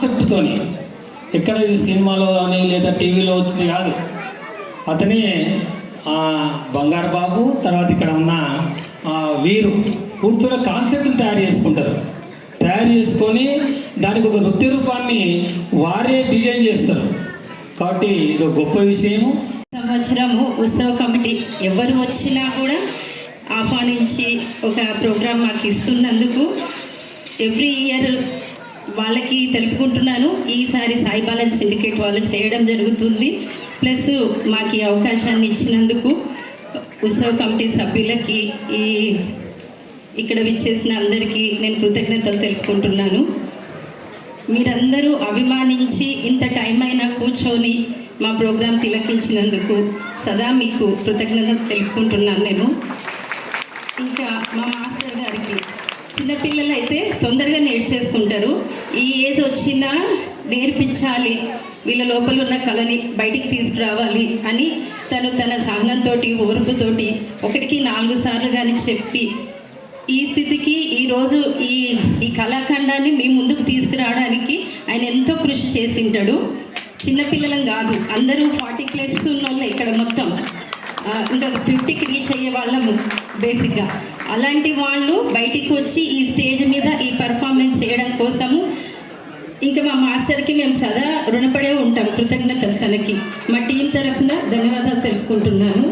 కాన్సెప్ట్తోని. ఎక్కడ ఇది సినిమాలో కానీ లేదా టీవీలో వచ్చింది కాదు. అతనే బంగారు బాబు తర్వాత ఇక్కడ ఉన్న వీరు పూర్తిగా కాన్సెప్ట్ని తయారు చేసుకుంటారు. తయారు చేసుకొని దానికి ఒక నృత్య రూపాన్ని వారే డిజైన్ చేస్తారు. కాబట్టి ఇది ఒక గొప్ప విషయము. సంవత్సరము ఉత్సవ కమిటీ ఎవరు వచ్చినా కూడా ఆహ్వానించి ఒక ప్రోగ్రాం మాకు ఇస్తున్నందుకు ఎవ్రీ ఇయర్ వాళ్ళకి తెలుపుకుంటున్నాను. ఈసారి సాయి బాలాజీ సిండికేట్ వాళ్ళు చేయడం జరుగుతుంది. ప్లస్ మాకు ఈ అవకాశాన్ని ఇచ్చినందుకు ఉత్సవ కమిటీ సభ్యులకి ఈ ఇక్కడ విచ్చేసిన అందరికీ నేను కృతజ్ఞతలు తెలుపుకుంటున్నాను. మీరందరూ అభిమానించి ఇంత టైం అయినా కూర్చొని మా ప్రోగ్రాం తిలకించినందుకు సదా మీకు కృతజ్ఞతలు తెలుపుకుంటున్నాను నేను. ఇంకా మా మాస్టర్ గారికి చిన్నపిల్లలు అయితే తొందరగా నేర్చేసుకుంటారు. ఈ ఏజ్ వచ్చినా నేర్పించాలి వీళ్ళ లోపల ఉన్న కళని బయటికి తీసుకురావాలి అని తను తన సహనంతో ఓర్పుతోటి ఒకటికి నాలుగు సార్లు కానీ చెప్పి ఈ స్థితికి ఈరోజు ఈ ఈ కళాఖండాన్ని మీ ముందుకు తీసుకురావడానికి ఆయన ఎంతో కృషి చేసింటాడు. చిన్నపిల్లలం కాదు అందరూ ఫార్టీ ప్లస్ ఉన్న వాళ్ళు ఇక్కడ మొత్తం. ఇంకా ఫిఫ్టీకి రీచ్ అయ్యే వాళ్ళము బేసిక్గా అలాంటి వాళ్ళు బయటికి వచ్చి ఈ స్టేజ్ మీద ఈ పర్ఫార్మెన్స్ చేయడం కోసము ఇంకా మా మాస్టర్కి మేము సదా రుణపడే ఉంటాం కృతజ్ఞతలు తనకి. మా టీం తరఫున ధన్యవాదాలు తెలుపుకుంటున్నాను.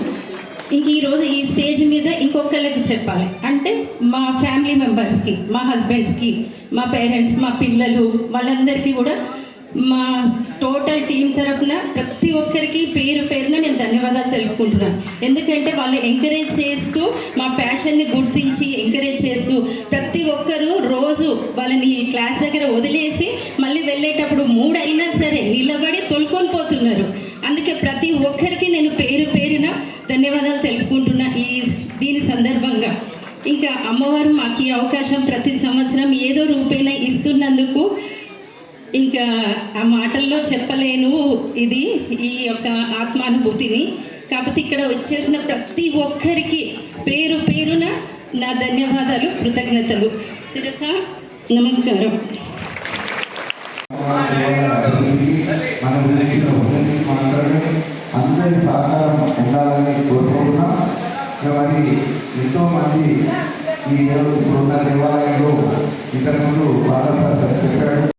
ఇంక ఈరోజు ఈ స్టేజ్ మీద ఇంకొకళ్ళకి చెప్పాలి. అంటే మా ఫ్యామిలీ మెంబర్స్కి మా హస్బెండ్స్కి మా పేరెంట్స్ మా పిల్లలు వాళ్ళందరికీ కూడా మా టోటల్ టీం తరఫున ప్రతి ఒక్కరికి పేరు పేరు అనుకుంటున్నాను ఎందుకంటే వాళ్ళు ఎంకరేజ్ చేస్తూ మా ప్యాషన్ని గుర్తించి ఎంకరేజ్ చేస్తూ ప్రతి ఒక్కరూ రోజు వాళ్ళని క్లాస్ దగ్గర వదిలేసి మళ్ళీ వెళ్ళేటప్పుడు మూడైనా సరే నిలబడి తొలుకొని పోతున్నారు. అందుకే ప్రతి ఒక్కరికి నేను పేరు పేరున ధన్యవాదాలు తెలుపుకుంటున్నా ఈ దీని సందర్భంగా. ఇంకా అమ్మవారు మాకు ఈ అవకాశం ప్రతి సంవత్సరం ఏదో రూపేణ ఇస్తున్నందుకు ఇంకా ఆ మాటల్లో చెప్పలేను. ఇది ఈ యొక్క ఆత్మానుభూతిని కాకపోతే ఇక్కడ వచ్చేసిన ప్రతి ఒక్కరికి పేరు పేరున నా ధన్యవాదాలు కృతజ్ఞతలు. శిరస నమస్కారం. మన గురించి ఒకరికి అందరి సహకారం ఉండాలని కోరుకుంటున్నాం మరి ఎంతో మంది ఈ ఇప్పుడున్న దేవాలయంలో ఇంతకుముందు బాగా చెప్పాడు.